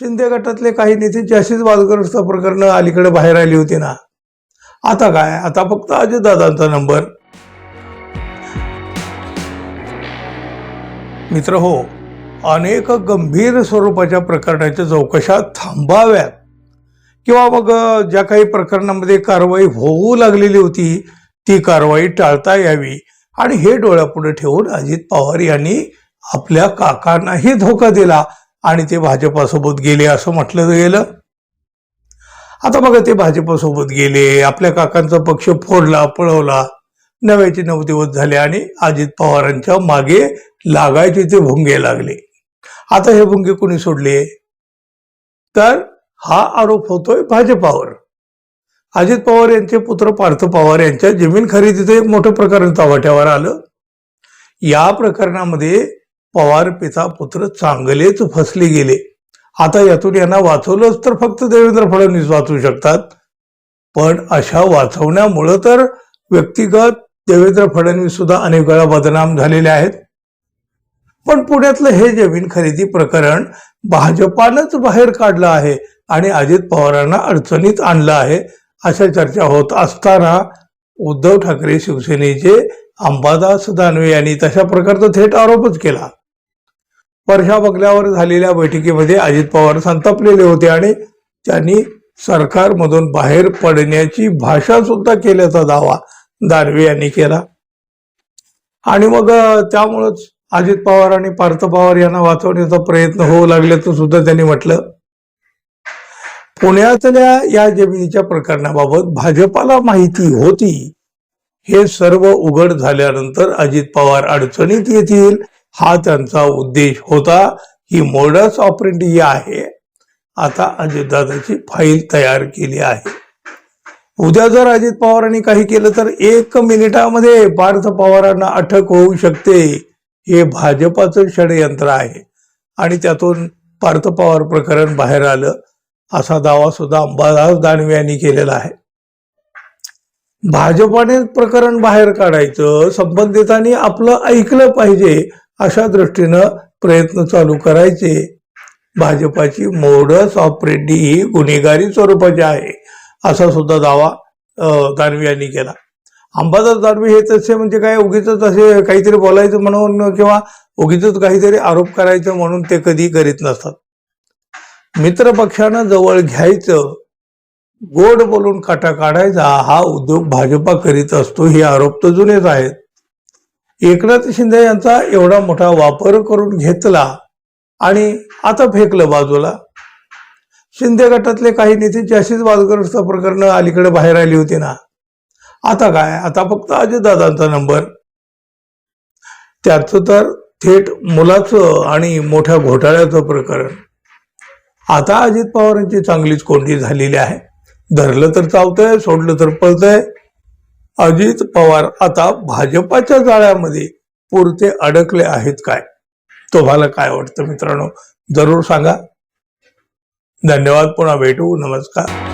शिंदे गटातले काही नेत्यांची अशीच वादग्रस्त प्रकरणं अलीकडे बाहेर आली होती ना. आता काय? आता फक्त अजितदादांचा नंबर. मित्र हो अनेक गंभीर स्वरूपाच्या प्रकरणाच्या चौकशा थांबाव्यात. किंवा मग ज्या काही प्रकरणामध्ये कारवाई होऊ लागलेली होती ती कारवाई टाळता यावी. आणि हे डोळ्यापुढे ठेवून अजित पवार यांनी आपल्या काकांनाही धोका दिला. आणि ते भाजपासोबत गेले असं म्हटलं गेलं. आता बघा ते भाजपासोबत गेले आपल्या काकांचा पक्ष फोडला पळवला नव्याचे नऊ दिवस झाले आणि अजित पवारांच्या मागे लागायचे ते भुंगे लागले. आता हे भुंगे कोणी सोडले? तर हा आरोप होतोय भाजपावर. अजित पवार यांचे पुत्र पार्थ पवार यांच्या जमीन खरेदीचं एक मोठं प्रकरण चव्हाट्यावर आलं. या प्रकरणामध्ये पवार पिता पुत्र चांगलेच फसले गेले. आता यातून यांना वाचवलंच तर फक्त देवेंद्र फडणवीस वाचू शकतात. पण अशा वाचवण्यामुळं तर व्यक्तिगत देवेंद्र फडणवीस सुद्धा अनेक वेळा बदनाम झालेले आहेत. पण पुण्यातलं हे जमीन खरेदी प्रकरण भाजपानंच बाहेर काढलं आहे आणि अजित पवारांना अडचणीत आणलं आहे अशा चर्चा होत असताना उद्धव ठाकरे शिवसेनेचे अंबादास दानवे यांनी तशा प्रकारचा थेट आरोपच केला. परशा बंगल्यावर झालेल्या बैठकीमध्ये अजित पवार संतापलेले होते आणि त्यांनी सरकारमधून बाहेर पडण्याची भाषा सुद्धा केल्याचा दावा दानवे यांनी केला. आणि मग त्यामुळंच अजित पवार आणि पार्थ पवार यांना वाचवण्याचा प्रयत्न होऊ लागल्याचं सुद्धा त्यांनी म्हटलं. पुण्यातल्या या जमिनीच्या प्रकरणाबाबत भाजपाला माहिती होती. हे सर्व उघड झाल्यानंतर अजित पवार अडचणीत येतील हा त्यांचा उद्देश होता ही मोडस ऑपरेटी आहे. आता अजितदादाची फाईल तयार केली आहे. उद्या जर अजित पवारांनी काही केलं तर एक मिनिटामध्ये पार्थ पवारांना अटक होऊ शकते. हे भाजपाचं षडयंत्र आहे. आणि त्यातून पार्थ पवार प्रकरण बाहेर आलं. असा दावा सुद्धा अंबादास दानवे यांनी केलेला आहे. भाजपाने प्रकरण बाहेर काढायचं संबंधितांनी आपलं ऐकलं पाहिजे अशा दृष्टीनं प्रयत्न चालू करायचे. भाजपाची मोडस ऑपरेटी ही गुन्हेगारी स्वरूपाची आहे असा सुद्धा दावा दानवे यांनी केला. अंबादास दानवे हे तसे म्हणजे काय उगीच असे काहीतरी बोलायचं म्हणून किंवा उगीच काहीतरी आरोप करायचं म्हणून ते कधी करीत नसतात. मित्र पक्षानं जवळ घ्यायचं गोड बोलून काटा काढायचा हा उद्योग भाजपा करीत असतो हे आरोप तर जुनेच आहेत. एकनाथ शिंदे यांचा एवढा मोठा वापर करून घेतला आणि आता फेकलं बाजूला. शिंदे गटातले काही नेत्यांची अशीच वादग्रस्त प्रकरणं अलीकडे बाहेर आली होती ना. आता काय? आता फक्त अजितदादांचा नंबर. त्याचं तर थेट मुलाचं आणि मोठ्या घोटाळ्याचं प्रकरण. आता अजित पवारांची चांगलीच कोंडी झालेली आहे. धरलं तर चावतंय सोडलं तर पळतंय. अजित पवार आता भाजपाच्या जाळ्यामध्ये पुरते अडकले आहेत काय? तुम्हाला काय वाटतं मित्रांनो? जरूर सांगा. धन्यवाद. पुन्हा भेटू. नमस्कार.